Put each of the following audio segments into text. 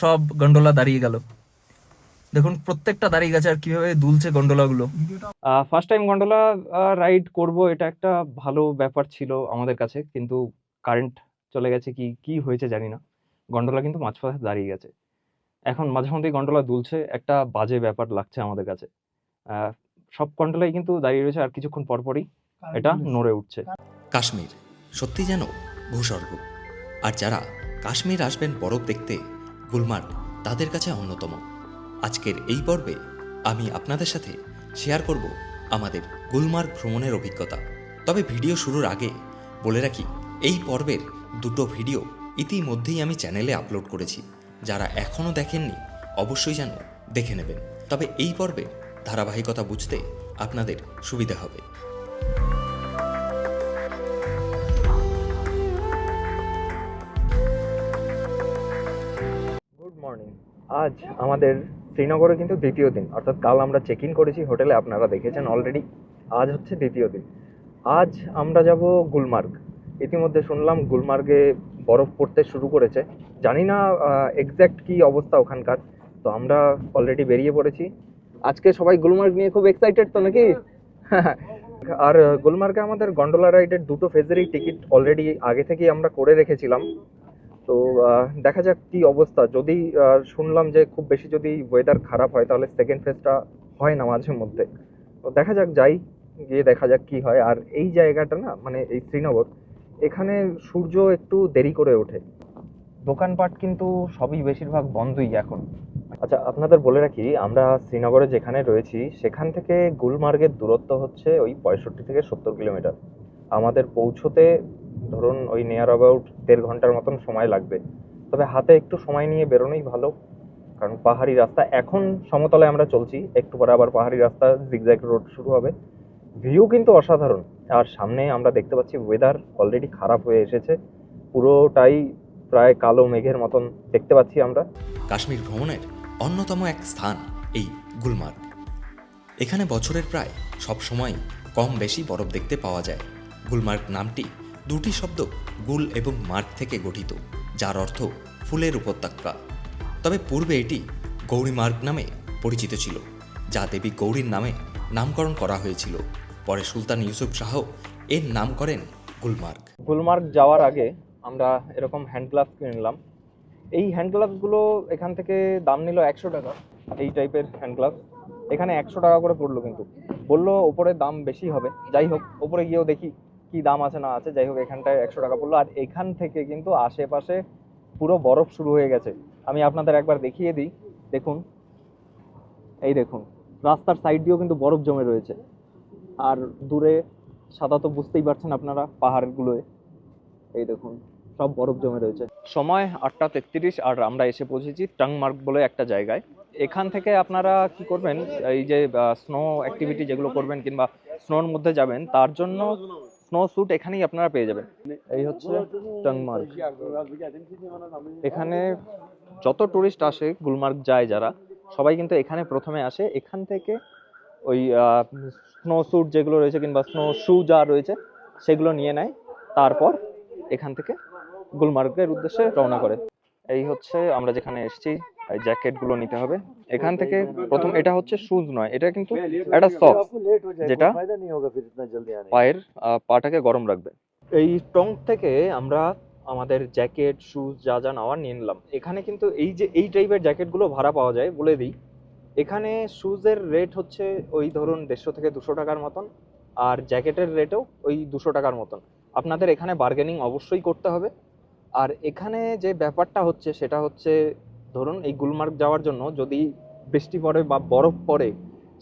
সব গন্ডোলা দাঁড়িয়ে গেল। দেখুন প্রত্যেকটা দাঁড়িয়ে গেছে আর কীভাবে দুলছে গন্ডোলাগুলো। ফার্স্ট টাইম গন্ডোলা রাইড করব এটা একটা ভালো ব্যাপার ছিল আমাদের কাছে কিন্তু কারেন্ট চলে গেছে কি কি হয়েছে জানি না। গন্ডোলা কিন্তু মাঝপথে দাঁড়িয়ে গেছে। এখন মাঝে মধ্যেই গন্ডোলা দুলছে একটা বাজে ব্যাপার লাগছে আমাদের কাছে। আহ, সব গন্ডোলাই কিন্তু দাঁড়িয়ে রয়েছে আর কিছুক্ষণ পরপরই এটা নড়ে উঠছে। কাশ্মীর সত্যি যেন ভূস্বর্গ। আর যারা কাশ্মীর আসবেন বরফ দেখতে গুলমার্গ, তাদের কাছে অন্যতম। আজকের এই পর্বে আমি আপনাদের সাথে শেয়ার করব আমাদের গুলমার্গ ভ্রমণের অভিজ্ঞতা। তবে ভিডিও শুরুর আগে বলে রাখি, এই পর্বের দুটো ভিডিও ইতিমধ্যেই আমি চ্যানেলে আপলোড করেছি। যারা এখনও দেখেননি, অবশ্যই যেন দেখে নেবেন। তবে এই পর্বের ধারাবাহিকতা বুঝতে আপনাদের সুবিধা হবে। আজ আমাদের শ্রীনগরে কিন্তু দ্বিতীয় দিন। অর্থাৎ কাল আমরা চেক ইন করেছি, হোটেলে আপনারা দেখেছেন অলরেডি আজ হচ্ছে দ্বিতীয় দিন। আজ আমরা যাব গুলমার্গ। ইতিমধ্যে শুনলাম গুলমার্গে বরফ পড়তে শুরু করেছে। জানি না এক্স্যাক্ট কি অবস্থা ওখানকার। তো আমরা অলরেডি বেরিয়ে পড়েছি। আজকে সবাই গুলমার্গ নিয়ে খুব এক্সাইটেড তো নাকি? আর গুলমার্গে আমাদের গন্ডোলা রাইডের দুটো ফেজেরই টিকিট অলরেডি আগে থেকেই আমরা করে রেখেছিলাম। তো দেখা যাক কি অবস্থা। যদি শুনলাম যে খুব বেশি যদি ওয়েদার খারাপ হয়, তাহলে সেকেন্ড ফেজটা হয় না মাঝে মধ্যে। তো দেখা যাক, যাই, গিয়ে দেখা যাক কি হয়। আর এই জায়গাটা না মানে এই শ্রীনগর, এখানে সূর্য একটু দেরি করে ওঠে। দোকানপাট কিন্তু সবই বেশিরভাগ বন্ধই এখন। আচ্ছা আপনাদের বলে রাখি, আমরা শ্রীনগরে যেখানে রয়েছি, সেখান থেকে গুলমার্গের দূরত্ব হচ্ছে ওই পঁয়ষট্টি থেকে সত্তর কিলোমিটার। আমাদের পৌঁছোতে ধরুন ওই নিয়ার অ্যাবাউট দেড় ঘণ্টার মতন সময় লাগবে। তবে হাতে একটু সময় নিয়ে বেরোনোই ভালো, কারণ পাহাড়ি রাস্তা এখন সমতলে আমরা চলছি, একটু পরে আবার পাহাড়ি রাস্তা জিগজ্যাগ রোড শুরু হবে। ভিউ কিন্তু অসাধারণ, আর সামনে আমরা দেখতে পাচ্ছি ওয়েদার অলরেডি খারাপ হয়ে এসেছে, পুরোটাই প্রায় কালো মেঘের মতন দেখতে পাচ্ছি আমরা। কাশ্মীর ভ্রমণের অন্যতম এক স্থান, এই গুলমার্গ। এখানে বছরের প্রায় সব সময় কম বেশি বরফ দেখতে পাওয়া যায়। গুলমার্গ নামটি দুটি শব্দ গুল এবং মার্গ থেকে গঠিত, যার অর্থ ফুলের উপত্যকা। তবে পূর্বে এটি গৌরীমার্গ নামে পরিচিত ছিল, যা দেবী গৌরীর নামে নামকরণ করা হয়েছিল। পরে সুলতান ইউসুফ শাহ এর নাম করেন গুলমার্গ গুলমার্গ যাওয়ার আগে আমরা এরকম হ্যান্ড গ্লাভস কিনে নিলাম। এই হ্যান্ড গ্লাভসগুলো এখান থেকে দাম নিল একশো টাকা, এই টাইপের হ্যান্ড গ্লাভস এখানে একশো টাকা করে পড়ল কিন্তু। বলল ওপরে দাম বেশি হবে, যাই হোক, ওপরে গিয়েও দেখি কি দাম আছে না আছে, যাই হোক, এখানটায় একশো টাকা পড়ল। আর এখান থেকে কিন্তু আশেপাশে পুরো বরফ শুরু হয়ে গেছে। আমি আপনাদের একবার দেখিয়ে দিই। দেখুন, এই দেখুন, রাস্তার সাইড দিয়েও কিন্তু বরফ জমে রয়েছে। আর দূরে সাদা তো বুঝতেই পারছেন আপনারা পাহাড়গুলোয় এই দেখুন, সব বরফ জমে রয়েছে। সময় আটটা তেত্রিশ, আর আমরা এসে পৌঁছেছি টাংমার্গ বলে একটা জায়গায়। এখান থেকে আপনারা কি করবেন, এই যে স্নো অ্যাক্টিভিটি যেগুলো করবেন কিংবা স্নোর মধ্যে যাবেন, তার জন্য স্নো স্যুট এখানেই আপনারা পেয়ে যাবেন। এই হচ্ছে টাংমার্গ। এখানে যত টুরিস্ট আসে, গুলমার্গ যায় যারা, সবাই কিন্তু এখানে প্রথমে আসে। এখান থেকে ওই স্নো স্যুট যেগুলো রয়েছে কিংবা স্নো শু যা রয়েছে, সেগুলো নিয়ে নেয়। তারপর এখান থেকে গুলমার্গের উদ্দেশ্যে রওনা করে। এই হচ্ছে আমরা যেখানে এসেছি। এই জ্যাকেটগুলো নিতে হবে। এখান থেকে প্রথম এটা হচ্ছে শুজ নয়, এটা কিন্তু একটা সক্স যেটা পায়ের পাটাকে গরম রাখবে। এই টং থেকে আমরা আমাদের জ্যাকেট শুজ যা যা নেওয়ার নিয়ে নিলাম। এখানে কিন্তু এই যে, এই টাইপের জ্যাকেটগুলো ভাড়া পাওয়া যায় বলে দিই। এখানে শুজের রেট হচ্ছে ওই ধরুন দেড়শো থেকে দুশো টাকার মতন, আর জ্যাকেটের রেটও ওই দুশো টাকার মতন। আপনাদের এখানে বার্গেনিং অবশ্যই করতে হবে। আর এখানে যে ব্যাপারটা হচ্ছে, সেটা হচ্ছে ধরুন এই গুলমার্গ যাওয়ার জন্য যদি বৃষ্টি পড়ে বা বরফ পড়ে,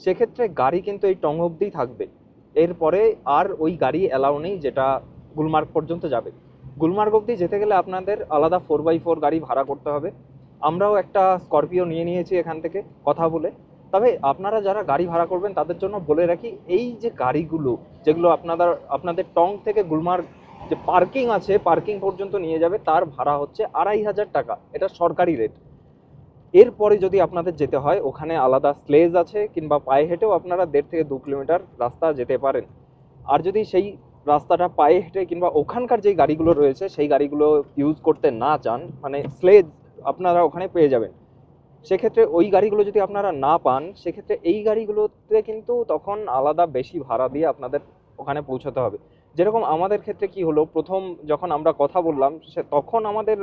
সেক্ষেত্রে গাড়ি কিন্তু এই টং অবধিই থাকবে। এরপরে আর ওই গাড়ি অ্যালাউ নেই যেটা গুলমার্গ পর্যন্ত যাবে। গুলমার্গ অবধি যেতে গেলে আপনাদের আলাদা ফোর বাই ফোর গাড়ি ভাড়া করতে হবে। আমরাও একটা স্করপিও নিয়ে নিয়েছি এখান থেকে, কথা বলে। তবে আপনারা যারা গাড়ি ভাড়া করবেন, তাদের জন্য বলে রাখি, এই যে গাড়িগুলো, যেগুলো আপনাদের আপনাদের টং থেকে গুলমার্গ যে পার্কিং আছে পার্কিং পর্যন্ত নিয়ে যাবে, তার ভাড়া হচ্ছে আড়াই হাজার টাকা। এটা সরকারি রেট এরপরে যদি আপনাদের যেতে হয়, ওখানে আলাদা স্লেজ আছে কিংবা পায়ে হেঁটেও আপনারা দেড় থেকে দু কিলোমিটার রাস্তা যেতে পারেন। আর যদি সেই রাস্তাটা পায়ে হেঁটে কিংবা ওখানকার যে গাড়িগুলো রয়েছে, সেই গাড়িগুলো ইউজ করতে না চান মানে স্লেজ আপনারা ওখানে পেয়ে যাবেন। সেক্ষেত্রে ওই গাড়িগুলো যদি আপনারা না পান, সেক্ষেত্রে এই গাড়িগুলোতে কিন্তু তখন আলাদা বেশি ভাড়া দিয়ে আপনাদের ওখানে পৌঁছাতে হবে। যেরকম আমাদের ক্ষেত্রে কি হলো, প্রথম যখন আমরা কথা বললাম, সে তখন আমাদের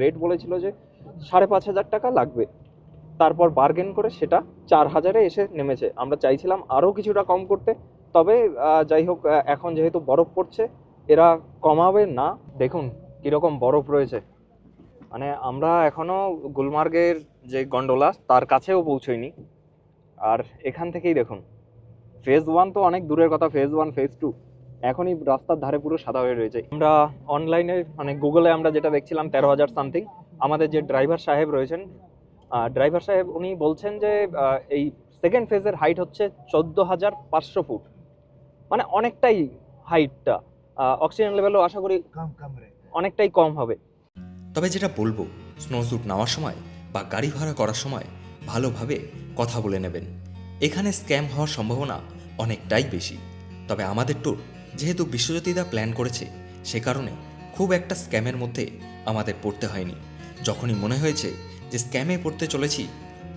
রেট বলেছিল যে সাড়ে পাঁচ হাজার টাকা লাগবে। তারপর বার্গেন করে সেটা চার হাজারে এসে নেমেছে। আমরা চাইছিলাম আরও কিছুটা কম করতে। তবে যাই হোক এখন যেহেতু বরফ পড়ছে, এরা কমাবে না। দেখুন কীরকম বরফ রয়েছে। মানে আমরা এখনও গুলমার্গের যে গন্ডোলা তার কাছেও পৌঁছইনি আর এখান থেকেই দেখুন ফেজ ওয়ান তো অনেক দূরের কথা ফেজ ওয়ান ফেজ টু এখন এই রাস্তার ধারে পুরো সাদা হয়ে রয়েছে। আমরা অনলাইনে মানে গুগলে আমরা যেটা দেখছিলাম তেরো হাজার সামথিং আমাদের যে ড্রাইভার সাহেব রয়েছেন ড্রাইভার সাহেব উনি বলছেন যে এই সেকেন্ড ফেজের হাইট হচ্ছে চোদ্দ হাজার পাঁচশো ফুট। মানে অনেকটাই হাইটটা অক্সিজেন লেভেলও আশা করি অনেকটাই কম হবে। তবে যেটা বলব স্নোস্যুট নেওয়ার সময় বা গাড়ি ভাড়া করার সময় ভালোভাবে কথা বলে নেবেন। এখানে স্ক্যাম হওয়ার সম্ভাবনা অনেকটাই বেশি। তবে আমাদের ট্যুর যেহেতু বিশ্বজ্যোতিদা প্ল্যান করেছে, সে কারণে খুব একটা স্ক্যামের মধ্যে আমাদের পড়তে হয়নি। যখনই মনে হয়েছে যে স্ক্যামে পড়তে চলেছি,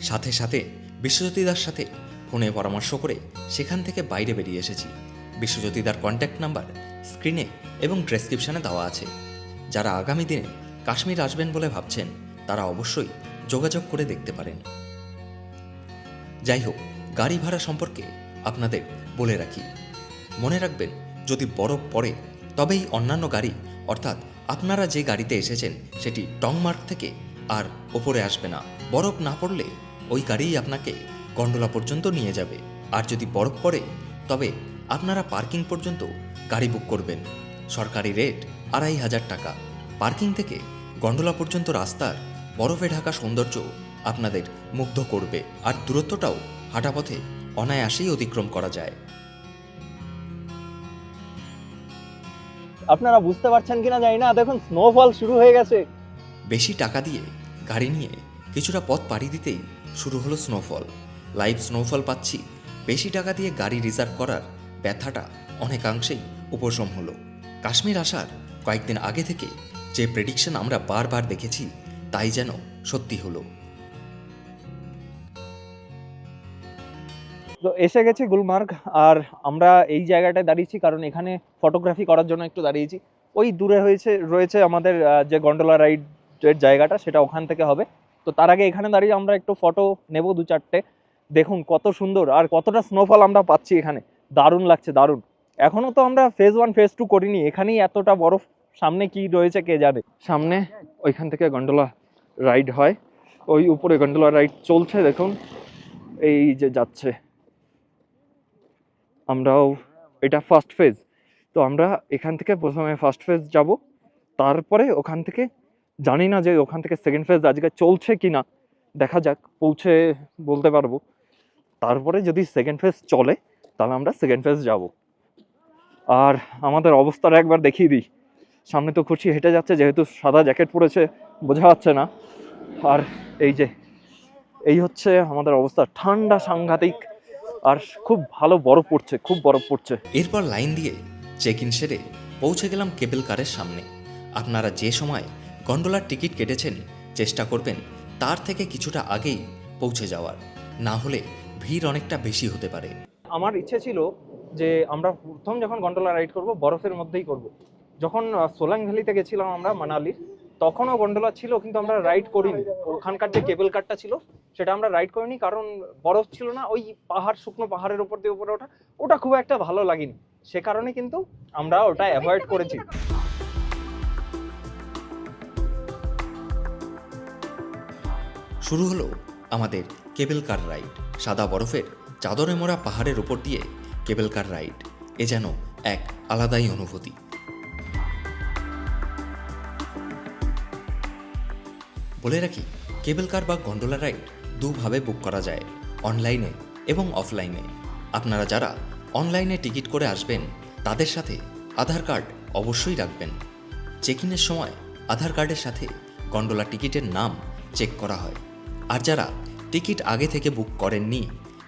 সাথে সাথে বিশ্বজ্যোতিদার সাথে ফোনে পরামর্শ করে সেখান থেকে বাইরে বেরিয়ে এসেছি। বিশ্বজ্যোতিদার কন্ট্যাক্ট নাম্বার স্ক্রিনে এবং ডেসক্রিপশনে দেওয়া আছে। যারা আগামী দিনে কাশ্মীর আসবেন বলে ভাবছেন, তারা অবশ্যই যোগাযোগ করে দেখতে পারেন। যাই হোক, গাড়ি ভাড়া সম্পর্কে আপনাদের বলে রাখি। মনে রাখবেন যদি বরফ পড়ে, তবেই অন্যান্য গাড়ি, অর্থাৎ আপনারা যে গাড়িতে এসেছেন, সেটি টংমার্ক থেকে আর ওপরে আসবে না। বরফ না পড়লে ওই গাড়িই আপনাকে গন্ডোলা পর্যন্ত নিয়ে যাবে। আর যদি বরফ পড়ে, তবে আপনারা পার্কিং পর্যন্ত গাড়ি বুক করবেন। সরকারি রেট আড়াই হাজার টাকা। পার্কিং থেকে গন্ডোলা পর্যন্ত রাস্তার বরফে ঢাকা সৌন্দর্য আপনাদের মুগ্ধ করবে। আর দূরত্বটাও হাঁটাপথে অনায়াসেই অতিক্রম করা যায়। আপনারা বুঝতে পারছেন কিনা জানি না। দেখুন স্নোফল শুরু হয়ে গেছে। বেশি টাকা দিয়ে গাড়ি নিয়ে কিছুটা পথ পাড়ি দিতেই শুরু হলো স্নোফল লাইভ স্নোফল পাচ্ছি। বেশি টাকা দিয়ে গাড়ি রিজার্ভ করার ব্যথাটা অনেকাংশেই উপশম হলো। কাশ্মীর আসার কয়েকদিন আগে থেকে যে প্রেডিকশন আমরা বারবার দেখেছি, তাই যেন সত্যি হলো। তো এসে গেছি গুলমার্গ, আর আমরা এই জায়গাটায় দাঁড়িয়েছি কারণ এখানে ফটোগ্রাফি করার জন্য একটু দাঁড়িয়েছি। ওই দূরে হয়েছে, রয়েছে আমাদের যে গন্ডোলা রাইডের জায়গাটা, সেটা ওখান থেকে হবে। তো তার আগে এখানে দাঁড়িয়ে আমরা একটু ফটো নেব দু চারটে। দেখুন কত সুন্দর, আর কতটা স্নোফল আমরা পাচ্ছি এখানে। দারুণ লাগছে, দারুণ। এখনও তো আমরা ফেজ ওয়ান ফেজ টু করিনি। এখানেই এতটা বরফ, সামনে কি রয়েছে কে জানে? সামনে ওইখান থেকে গন্ডোলা রাইড হয়। ওই উপরে গন্ডোলা রাইড চলছে, দেখুন। এই যে যাচ্ছে। আমরাও, এটা ফার্স্ট ফেজ তো আমরা এখান থেকে প্রথমে ফার্স্ট ফেজ যাব। তারপরে ওখান থেকে, জানি না যে ওখান থেকে সেকেন্ড ফেজ আজকে চলছে কি না, দেখা যাক, পৌঁছে বলতে পারব। তারপরে যদি সেকেন্ড ফেজ চলে, তাহলে আমরা সেকেন্ড ফেজ যাব। আর আমাদের অবস্থাটা একবার দেখিয়ে দিই। সামনে তো খুশি হেঁটে যাচ্ছে, যেহেতু সাদা জ্যাকেট পরেছে, বোঝা যাচ্ছে না। আর এই যে, এই হচ্ছে আমাদের অবস্থা। ঠান্ডা সাংঘাতিক আর খুব ভালো বরফ পড়ছে খুব বরফ পড়ছে। এরপর লাইন দিয়ে চেক ইন সেরে পৌঁছে গেলাম কেবল কারের সামনে। আপনারা যে সময় গন্ডোলার টিকিট কেটেছেন চেষ্টা করবেন তার থেকে কিছুটা আগেই পৌঁছে যাওয়ার। না হলে ভিড় অনেকটা বেশি হতে পারে। আমার ইচ্ছে ছিল যে আমরা প্রথম যখন গন্ডোলা রাইড করব বরফের মধ্যেই করব। যখন সোলাং ভ্যালিতে গেছিলাম আমরা মানালির তখনও গন্ডোলা ছিল, কিন্তু আমরা রাইড করিনি। ওখানকার যে কেবল কারটা ছিল, সেটা আমরা রাইড করিনি, কারণ বরফ ছিল না। ওই পাহাড়, শুকনো পাহাড়ের উপর দিয়ে উপরে ওঠা, ওটা খুব একটা ভালো লাগেনি। সে কারণে কিন্তু আমরা ওটা অ্যাভয়েড করেছি। শুরু হলো আমাদের কেবল কার রাইড সাদা বরফের চাদরে মোড়া পাহাড়ের উপর দিয়ে কেবল কার রাইড এ যেন এক আলাদাই অনুভূতি। বলে রাখি, কেবল কার বা গন্ডোলা রাইড দুভাবে বুক করা যায় অনলাইনে এবং অফলাইনে আপনারা যারা অনলাইনে টিকিট করে আসবেন, তাদের সাথে আধার কার্ড অবশ্যই রাখবেন। চেক ইনের সময় আধার কার্ডের সাথে গন্ডোলা টিকিটের নাম চেক করা হয়। আর যারা টিকিট আগে থেকে বুক করেননি,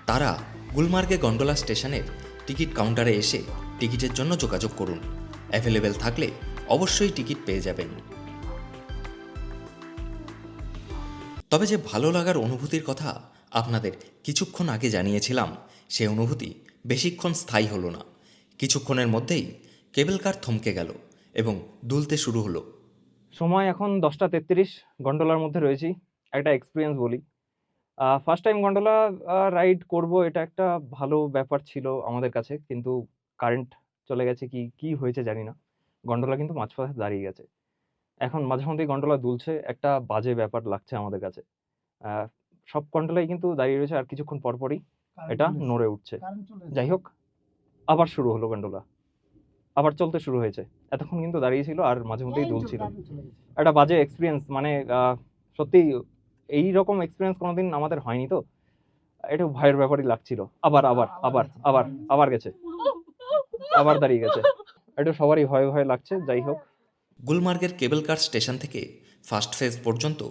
তারা গুলমার্গে গন্ডোলা স্টেশনের টিকিট কাউন্টারে এসে টিকিটের জন্য যোগাযোগ করুন। অ্যাভেলেবেল থাকলে অবশ্যই টিকিট পেয়ে যাবেন। তবে যে ভালো লাগার অনুভূতির কথা আপনাদের কিছুক্ষণ আগে জানিয়েছিলাম, সে অনুভূতি বেশিক্ষণ স্থায়ী হলো না। কিছুক্ষণের মধ্যেই কেবল কার থমকে গেল এবং দুলতে শুরু হলো। সময় এখন দশটা তেত্রিশ, গন্ডোলার মধ্যে রয়েছি। একটা এক্সপিরিয়েন্স বলি। ফার্স্ট টাইম গন্ডোলা রাইড করব এটা একটা ভালো ব্যাপার ছিল আমাদের কাছে, কিন্তু কারেন্ট চলে গেছে কি কি হয়েছে জানি না। গন্ডোলা কিন্তু মাঝপথে দাঁড়িয়ে গেছে। এখন মাঝে মধ্যেই গন্ডোলা দুলছে একটা বাজে ব্যাপার লাগছে আমাদের কাছে। সব গন্ডোলাই কিন্তু দাঁড়িয়ে রয়েছে আর কিছুক্ষণ পরপরই এটা নড়ে উঠছে। যাই হোক আবার শুরু হলো গন্ডোলা। আবার চলতে শুরু হয়েছে। এতক্ষণ কিন্তু দাঁড়িয়ে ছিল আর মাঝে মধ্যেই দুলছিল। একটা বাজে এক্সপিরিয়েন্স মানে আহ, সত্যি এই রকম এক্সপিরিয়েন্স কোনোদিন আমাদের হয়নি তো। এটা ভয়ের ব্যাপারই লাগছিল। আবার আবার আবার আবার আবার গেছে। আবার দাঁড়িয়ে গেছে। এটা সবারই ভয় ভয় লাগছে। যাই হোক গুলমার্গের কেবল কার স্টেশন থেকে ফার্স্ট ফেজ পর্যন্ত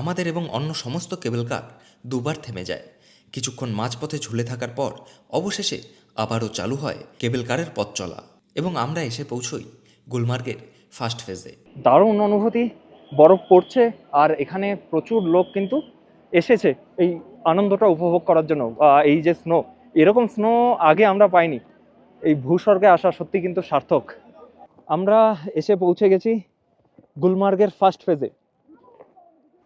আমাদের এবং অন্য সমস্ত কেবল কার দুবার থেমে যায়। কিছুক্ষণ মাঝপথে ঝুলে থাকার পর অবশেষে আবারও চালু হয় কেবল কারের পথ চলা এবং আমরা এসে পৌঁছই গুলমার্গের ফার্স্ট ফেজে। দারুণ অনুভূতি, বরফ পড়ছে আর এখানে প্রচুর লোক কিন্তু এসেছে এই আনন্দটা উপভোগ করার জন্য এই যে স্নো এরকম স্নো আগে আমরা পাইনি। এই ভূস্বর্গে আসা সত্যি কিন্তু সার্থক। আমরা এসে পৌঁছে গেছি গুলমার্গের ফার্স্ট ফেজে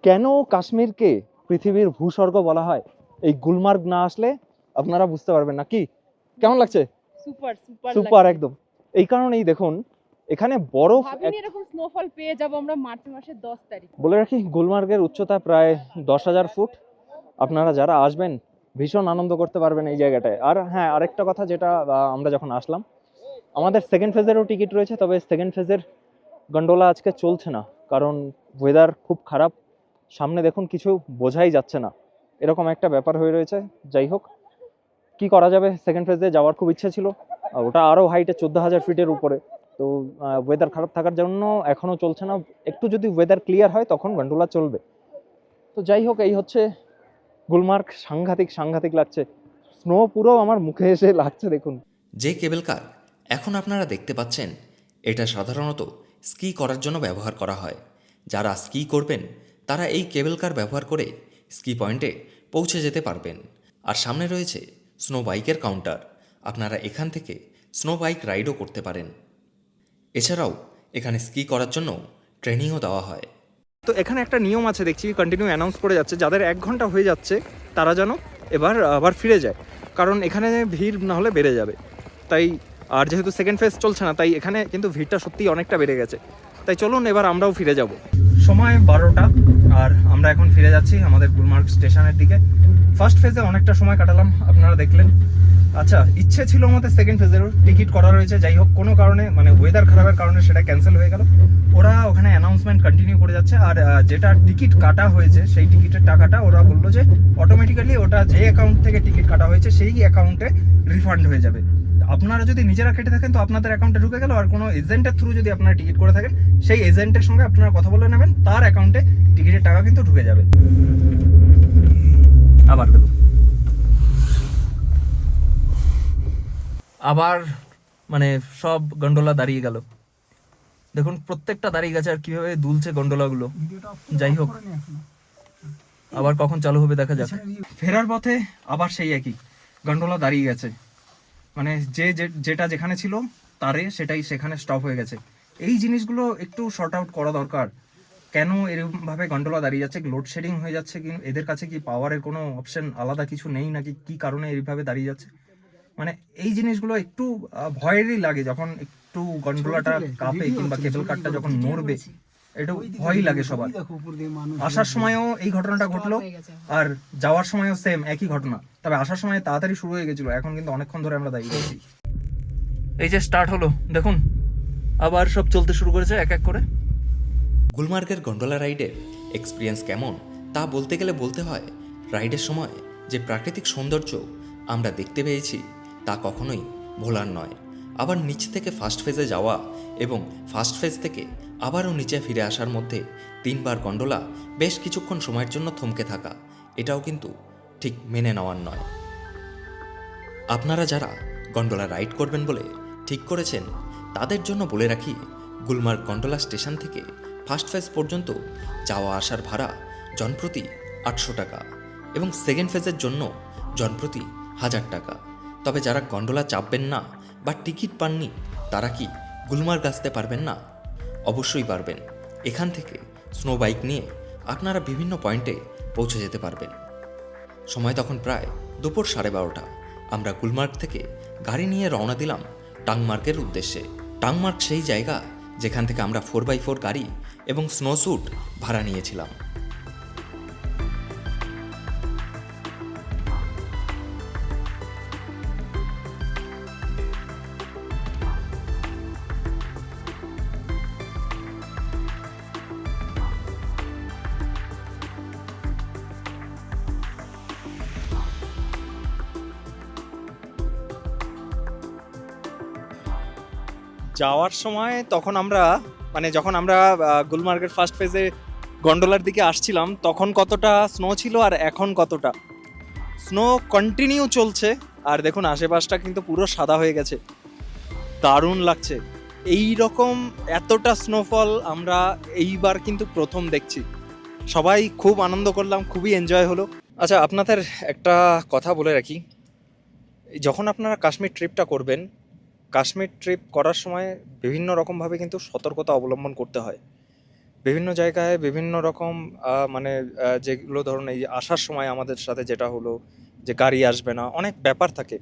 কেন কাশ্মীরকে পৃথিবীর ভূস্বর্গ বলা হয়? এই গুলমার্গ না আসলে আপনারা বুঝতে পারবেন না। কি? কেমন লাগছে? সুপার সুপার সুপার একদম। এই কারণেই দেখুন এখানে বরফ এরকম স্নোফল পেয়ে যাব আমরা মার্চ মাসের দশ তারিখ। বলে রাখি গুলমার্গের উচ্চতা প্রায় দশ হাজার ফুট। আপনারা যারা আসবেন ভীষণ আনন্দ করতে পারবেন এই জায়গাটায়। আর হ্যাঁ আরেকটা কথা যেটা আমরা যখন আসলাম আমাদের সেকেন্ড ফেজেরও টিকিট রয়েছে, তবে সেকেন্ড ফেজের গন্ডোলা আজকে চলছে না। কারণ ওয়েদার খুব খারাপ। সামনে দেখুন, কিছু বোঝাই যাচ্ছে না। এরকম একটা ব্যাপার হয়ে রয়েছে। যাই হোক, কি করা যাবে? সেকেন্ড ফেজে যাওয়ার খুব ইচ্ছে ছিল। ওটা আরও হাইটে চোদ্দ হাজার ফিটের উপরে। তো ওয়েদার খারাপ থাকার জন্য এখনও চলছে না। একটু যদি ওয়েদার ক্লিয়ার হয়, তখন গন্ডোলা চলবে। তো যাই হোক, এই হচ্ছে গুলমার্গ। সাংঘাতিক সাংঘাতিক লাগছে। স্নো পুরো আমার মুখে এসে লাগছে, দেখুন। যে কেবল কার এখন আপনারা দেখতে পাচ্ছেন, এটা সাধারণত স্কি করার জন্য ব্যবহার করা হয়। যারা স্কি করবেন, তারা এই কেবল কার ব্যবহার করে স্কি পয়েন্টে পৌঁছে যেতে পারবেন। আর সামনে রয়েছে স্নো বাইকের কাউন্টার। আপনারা এখান থেকে স্নো বাইক রাইডও করতে পারেন। এছাড়াও, এখানে স্কি করার জন্য ট্রেনিংও দেওয়া হয়। তো এখানে একটা নিয়ম আছে, দেখছি কন্টিনিউ অ্যানাউন্স করে যাচ্ছে। যাদের এক ঘণ্টা হয়ে যাচ্ছে, তারা যেন এবার, আবার ফিরে যায়। কারণ এখানে ভিড় না হলে বেড়ে যাবে। তাই আর যেহেতু সেকেন্ড ফেজ চলছে না, তাই এখানে কিন্তু ভিড়টা সত্যিই অনেকটা বেড়ে গেছে। তাই চলুন, এবার আমরাও ফিরে যাব। সময় বারোটা, আর আমরা এখন ফিরে যাচ্ছি আমাদের গুলমার্গ স্টেশনের দিকে। ফার্স্ট ফেজে অনেকটা সময় কাটালাম, আপনারা দেখলেন। আচ্ছা ইচ্ছে ছিল আমাদের সেকেন্ড ফেজেরও টিকিট করা রয়েছে, যাই হোক, কোনো কারণে মানে ওয়েদার খারাপের কারণে সেটা ক্যান্সেল হয়ে গেল। ওরা ওখানে অ্যানাউন্সমেন্ট কন্টিনিউ করে যাচ্ছে, আর যেটা টিকিট কাটা হয়েছে, সেই টিকিটের টাকাটা ওরা বলল যে অটোমেটিক্যালি ওটা যে অ্যাকাউন্ট থেকে টিকিট কাটা হয়েছে, সেই অ্যাকাউন্টে রিফান্ড হয়ে যাবে। আপনারা যদি নিজেরা কেটে থাকেন তো আপনাদের অ্যাকাউন্টে ঢুকে গেল। আর কোনো এজেন্টের থ্রু যদি আপনারা টিকিট করে থাকেন সেই এজেন্টের সঙ্গে আপনারা কথা বলে নেবেন তার অ্যাকাউন্টে টিকিটের টাকা কিন্তু ঢুকে যাবে। আবার গেল। আবার মানে সব গন্ডোলা দাঁড়িয়ে গেল। দেখুন প্রত্যেকটা দাঁড়িয়ে গেছে আর কীভাবে দুলছে গন্ডোলাগুলো যাই হোক। আবার কখন চালু হবে দেখা যাক। ফেরার পথে আবার সেই একই। গন্ডোলা দাঁড়িয়ে গেছে। মানে যে যেটা যেখানে ছিল তারে সেটাই সেখানে স্টপ হয়ে গেছে। এই জিনিসগুলো একটু শর্ট আউট করা দরকার। কেন এরকম ভাবে গন্ডোলা দাঁড়িয়ে যাচ্ছে? লোডশেডিং হয়ে যাচ্ছে কি? এদের কাছে কি পাওয়ারের কোনো অপশন আলাদা কিছু নেই নাকি কি কারণে এইভাবে দাঁড়িয়ে যাচ্ছে? মানে এই জিনিসগুলো একটু ভয়েরই লাগে যখন একটু গন্ডোলাটা কাঁপে কিংবা কেবল কারটা যখন নড়বে। একটু ভয়ই লাগে সবার। আসার সময়ও এই ঘটনাটা ঘটলো আর যাওয়ার সময়ও সেম একই ঘটনা। তবে আসার সময় তাড়াতাড়ি শুরু হয়ে গেছিল এখন কিন্তু অনেকক্ষণ ধরে আমরা দাঁড়িয়ে আছি। এই যে স্টার্ট হলো দেখুন আবার সব চলতে শুরু করেছে এক এক করে। গুলমার্গের গন্ডোলা রাইডের এক্সপিরিয়েন্স কেমন তা বলতে গেলে বলতে হয় রাইডের সময় যে প্রাকৃতিক সৌন্দর্য আমরা দেখতে পেয়েছি তা কখনোই ভোলার নয়। আবার নিচ থেকে ফার্স্ট ফেজে যাওয়া এবং ফার্স্ট ফেজ থেকে আবারও নিচে ফিরে আসার মধ্যে তিনবার গন্ডোলা বেশ কিছুক্ষণ সময়ের জন্য থমকে থাকা। এটাও কিন্তু ঠিক মেনে নেওয়ার নয়। আপনারা যারা গন্ডোলা রাইড করবেন বলে ঠিক করেছেন, তাদের জন্য বলে রাখি, গুলমার্গ গন্ডোলা স্টেশন থেকে ফার্স্ট ফেজ পর্যন্ত যাওয়া আসার ভাড়া জনপ্রতি আটশো টাকা এবং সেকেন্ড ফেজের জন্য জনপ্রতি হাজার টাকা। তবে যারা গন্ডোলা চাপবেন না বা টিকিট পাননি, তারা কি গুলমার্গ আসতে পারবেন না? অবশ্যই পারবেন। এখান থেকে স্নো বাইক নিয়ে আপনারা বিভিন্ন পয়েন্টে পৌঁছে যেতে পারবেন। সময় তখন প্রায় দুপুর সাড়ে বারোটা। আমরা গুলমার্গ থেকে গাড়ি নিয়ে রওনা দিলাম টাংমার্গের উদ্দেশ্যে। টাংমার্গ সেই জায়গা যেখান থেকে আমরা ফোর বাই ফোর গাড়ি এবং স্নো স্নোস্যুট ভাড়া নিয়েছিলাম। যাওয়ার সময় তখন আমরা মানে যখন আমরা গুলমার্গের ফার্স্ট ফেজে গন্ডোলার দিকে আসছিলাম, তখন কতটা স্নো ছিল আর এখন কতটা? স্নো কন্টিনিউ চলছে, আর দেখুন আশেপাশটা কিন্তু পুরো সাদা হয়ে গেছে। দারুণ লাগছে। এই রকম এতটা স্নোফল আমরা এইবার কিন্তু প্রথম দেখছি। সবাই খুব আনন্দ করলাম, খুবই এনজয় হলো। আচ্ছা আপনাদের একটা কথা বলে রাখি। যখন আপনারা কাশ্মীর ট্রিপটা করবেন কাশ্মীর ট্রিপ করার সময় বিভিন্ন রকমভাবে কিন্তু সতর্কতা অবলম্বন করতে হয়। বিভিন্ন জায়গায় বিভিন্ন রকম মানে যেগুলো ধরুন এই আসার সময় আমাদের সাথে যেটা হলো যে গাড়ি আসবে না, অনেক ব্যাপার থাকে।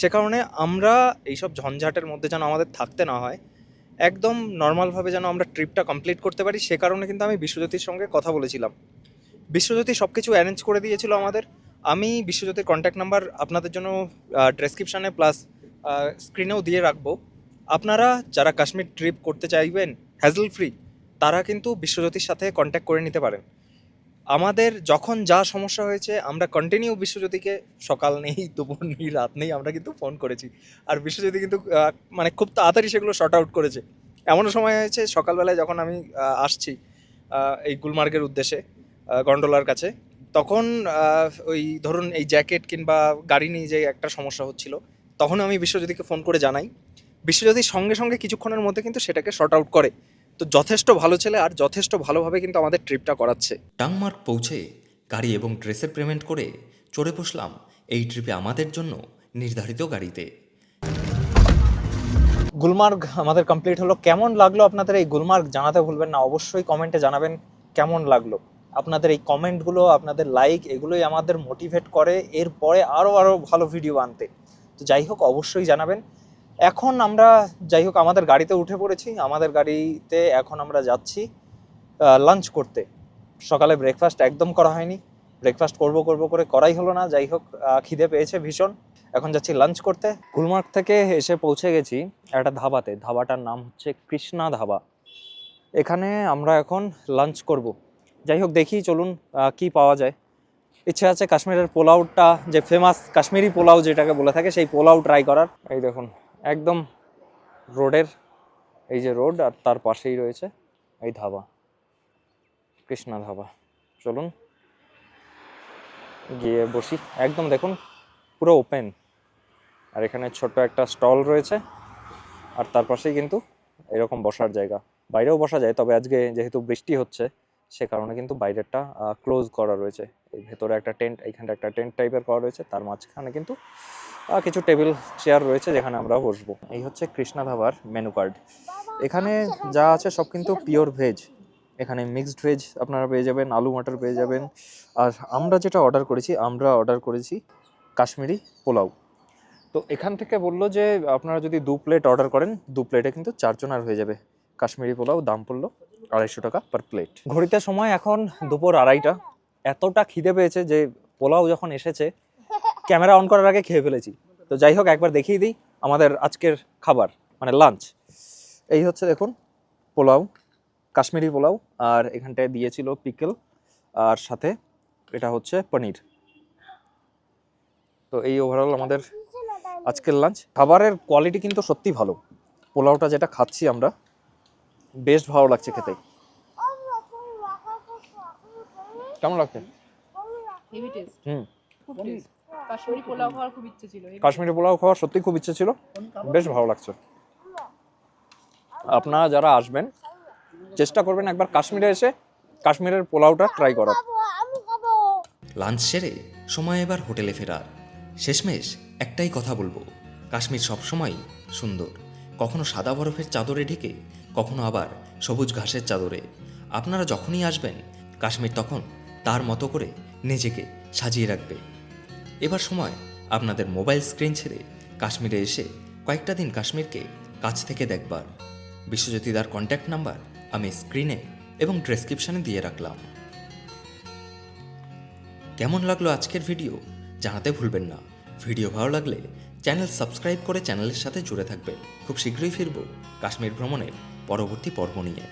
সে কারণে আমরা এইসব ঝঞ্ঝাটের মধ্যে যেন আমাদের থাকতে না হয়, একদম নর্মালভাবে যেন আমরা ট্রিপটা কমপ্লিট করতে পারি, সে কারণে কিন্তু আমি বিশ্বজ্যোতির সঙ্গে কথা বলেছিলাম। বিশ্বজ্যোতি সব কিছু অ্যারেঞ্জ করে দিয়েছিল আমাদের। আমি বিশ্বজ্যোতির কন্ট্যাক্ট নাম্বার আপনাদের জন্য ডেসক্রিপশানে প্লাস স্ক্রিনেও দিয়ে রাখব। আপনারা যারা কাশ্মীর ট্রিপ করতে চাইবেন হ্যাজল ফ্রি তারা কিন্তু বিশ্বজ্যোতির সাথে কন্ট্যাক্ট করে নিতে পারেন। আমাদের যখন যা সমস্যা হয়েছে, আমরা কন্টিনিউ বিশ্বজ্যোতিকে সকাল নেই, দুপুর নেই, রাত নেই, আমরা কিন্তু ফোন করেছি। আর বিশ্বজ্যোতি কিন্তু মানে খুব তাড়াতাড়ি সেগুলো শর্ট আউট করেছে। এমনও সময় হয়েছে, সকালবেলায় যখন আমি আসছি এই গুলমার্গের উদ্দেশ্যে গন্ডোলার কাছে, তখন ওই ধরুন এই জ্যাকেট কিংবা গাড়ি নিয়ে যে একটা সমস্যা হচ্ছিল। তখন আমি বিশ্বজ্যোতিকে ফোন করে জানাই। বিশ্বজ্যোতি সঙ্গে সঙ্গে কিছুক্ষণের মধ্যে কিন্তু সেটাকে শর্ট আউট করে। তো যথেষ্ট ভালো ছেলে আর যথেষ্ট ভালোভাবে কিন্তু আমাদের ট্রিপটা করাচ্ছে। টাংমার্গ পৌঁছে গাড়ি এবং ড্রেসের পেমেন্ট করে চড়ে বসলাম এই ট্রিপে আমাদের জন্য নির্ধারিত গাড়িতে। গুলমার্গ আমাদের কমপ্লিট হলো। কেমন লাগল আপনাদের এই গুলমার্গ জানাতে ভুলবেন না। অবশ্যই কমেন্টে জানাবেন কেমন লাগল। আপনাদের এই কমেন্টগুলো আপনাদের লাইক এগুলোই আমাদের মোটিভেট করে। এরপরে আরও আরও ভালো ভিডিও আনতে তো যাই হোক, অবশ্যই জানাবেন। এখন আমরা, যাই হোক, আমাদের গাড়িতে উঠে পড়েছি। আমাদের গাড়িতে এখন আমরা যাচ্ছি লাঞ্চ করতে। সকালে ব্রেকফাস্ট একদম করা হয়নি। ব্রেকফাস্ট করব করব করে করাই হলো না। যাই হোক খিদে পেয়েছে ভীষণ। এখন যাচ্ছি লাঞ্চ করতে। গুলমার্গ থেকে এসে পৌঁছে গেছি একটা ধাবাতে। ধাবাটার নাম হচ্ছে কৃষ্ণা ধাবা। এখানে আমরা এখন লাঞ্চ করব। যাই হোক, দেখি, চলুন কি পাওয়া যায়। ইচ্ছে আছে কাশ্মীরের পোলাওটা, যে ফেমাস কাশ্মীরি পোলাও যেটাকে বলে থাকে, সেই পোলাও ট্রাই করার। এই দেখুন, একদম রোডের, এই যে রোড আর তার পাশেই রয়েছে এই ধাবা, কৃষ্ণা ধাবা। চলুন, গিয়ে বসি। একদম দেখুন, পুরো ওপেন আর এখানে ছোট্ট একটা স্টল রয়েছে, আর তার পাশেই কিন্তু এরকম বসার জায়গা। বাইরেও বসা যায়, তবে আজকে যেহেতু বৃষ্টি হচ্ছে সে কারণে কিন্তু বাইরেরটা ক্লোজ করা রয়েছে। এই ভেতরে একটা টেন্ট এইখানটা একটা টেন্ট টাইপের করা রয়েছে। তার মাঝখানে কিন্তু কিছু টেবিল চেয়ার রয়েছে যেখানে আমরা বসবো। এই হচ্ছে কৃষ্ণা ধাবার মেনু কার্ড এখানে যা আছে সব কিন্তু পিওর ভেজ এখানে মিক্সড ভেজ আপনারা পেয়ে যাবেন, আলু, মটর পেয়ে যাবেন। আর আমরা যেটা অর্ডার করেছি, আমরা অর্ডার করেছি কাশ্মীরি পোলাও। তো এখান থেকে বলল যে, আপনারা যদি দু প্লেট অর্ডার করেন, দু প্লেটে কিন্তু চারজনার হয়ে যাবে। কাশ্মীরি পোলাও, দাম পড়ল আড়াইশো টাকা পার প্লেট ঘড়িতে সময় এখন দুপুর আড়াইটা। এতটা খিদে পেয়েছে যে পোলাও যখন এসেছে, ক্যামেরা অন করার আগে খেয়ে ফেলেছি। তো যাই হোক, একবার দেখিয়ে দিই আমাদের আজকের খাবার মানে লাঞ্চ এই হচ্ছে দেখুন, পোলাও, কাশ্মীরি পোলাও, আর এখানটায় দিয়েছিল পিকল, আর সাথে এটা হচ্ছে পনির। তো এই ওভারঅল আমাদের আজকের লাঞ্চ খাবারের কোয়ালিটি কিন্তু সত্যি ভালো। পোলাওটা যেটা খাচ্ছি আমরা বেশ ভালো লাগছে খেতে। কেমন লাগছে? হুম। কাশ্মীরি পোলাও খাওয়ার খুব ইচ্ছে ছিল। কাশ্মীরি পোলাও খাওয়ার সত্যি খুব ইচ্ছে ছিল। বেশ ভালো লাগছে। আপনারা যারা আসবেন চেষ্টা করবেন একবার কাশ্মীরে এসে কাশ্মীরের পোলাওটা ট্রাই করার। লাঞ্চ সেরে সময় এবার হোটেলে ফেরার। শেষমেশ একটাই কথা বলব কাশ্মীর সবসময় সুন্দর। কখনো সাদা বরফের চাদরে ঢেকে কখনো আবার সবুজ ঘাসের চাদরে। আপনারা যখনই আসবেন, কাশ্মীর তখন তার মতো করে নিজেকে সাজিয়ে রাখবে। এবার সময় আপনাদের মোবাইল স্ক্রিন ছেড়ে কাশ্মীরে এসে কয়েকটা দিন কাশ্মীরকে কাছ থেকে দেখবার। বিশ্বজ্যোতিদার কন্ট্যাক্ট নাম্বার আমি স্ক্রিনে এবং ডেসক্রিপশনে দিয়ে রাখলাম। কেমন লাগল আজকের ভিডিও জানাতে ভুলবেন না। ভিডিও ভালো লাগলে চ্যানেল সাবস্ক্রাইব করে চ্যানেলের সাথে জুড়ে থাকবেন। খুব শীঘ্রই ফিরব কাশ্মীর ভ্রমণের পরবর্তী পর্ব নিয়ে।